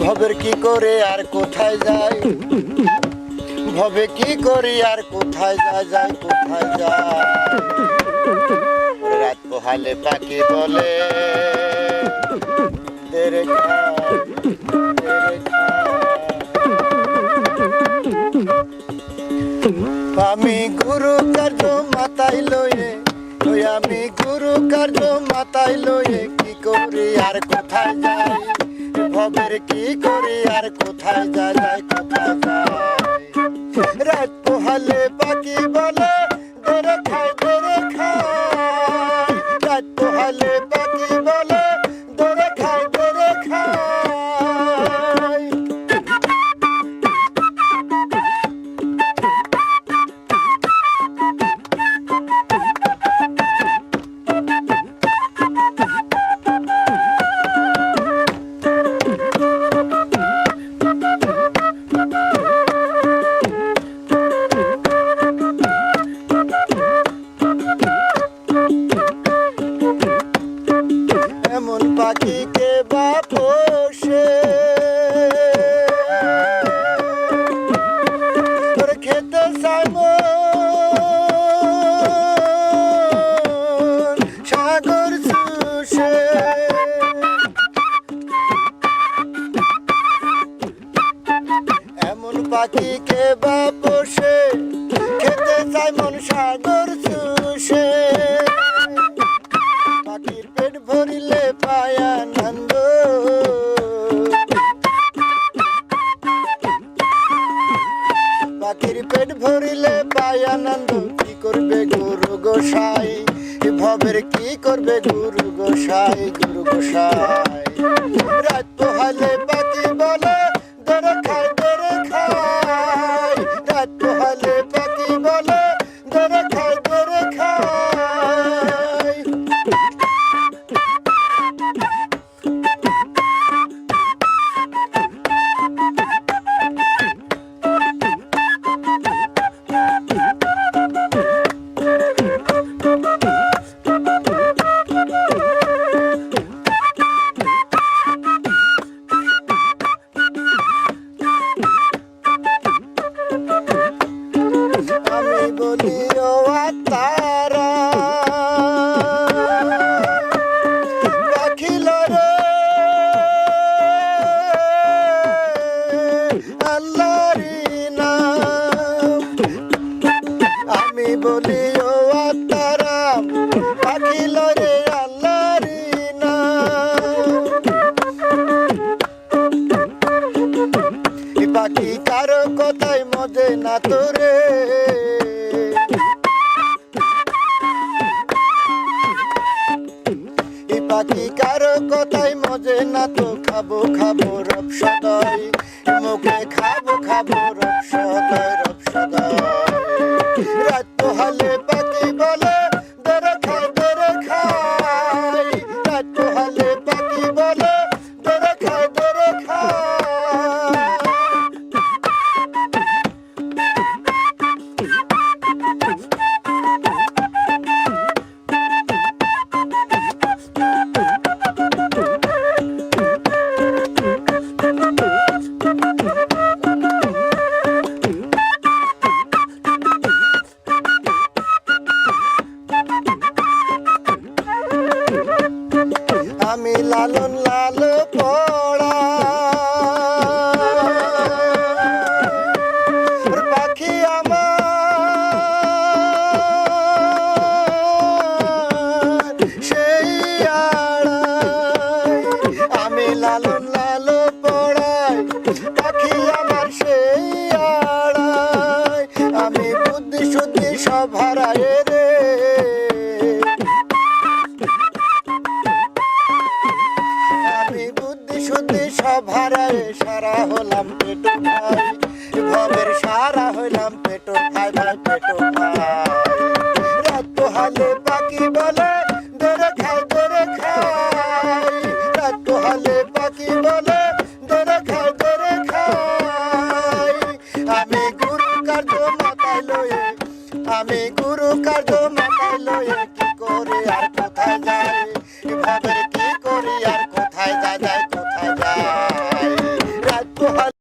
ভবের কি করে আর কোথায় যায়? ভবে কি করি আর কোথায় যায় যায় কোথায় যায়? রাত পোহালে পাখি বলে। আমি গুরু কার্য মাতাই লয়ে আমি গুরু কার্য মাতাই লয়ে, কি করি আর কোথায় যাই ভবের কি করি আর কোথায় যা যায় কোথায় যায়? পাখিকে বা পোষে? খেতে সাইমন সাগর সুষে পাখির পেট ভরিলে পায় আনন্দ। পাখির পেট ভরিলে পায় আনন্দ। কি করবে গুরু গোসাই? ভবের কি করবে গুরু গোসাই? গুরু গোসাই। রাত পোহালে পাখি বলে, দরে খায়, দরে আমি বলি, ও তারা রাখিল রে আল্লাহরি পাখি কারও কথাই মজে না তোরে। পাখি কারও কথাই মজে না তো খাব খাব রব সদাই মুখে খাব খাব রব সদাই রব সদাই আমি লালন লাল পড়া হারায় সারা হলাম পেটো ভাই। ভবের সারা হইলাম পেটো ভাই ভাই পেটো ভাই। রাত পোহালে পাখি বলে দরে খাই দরে খাই রাত পোহালে পাখি বলে দরে খাই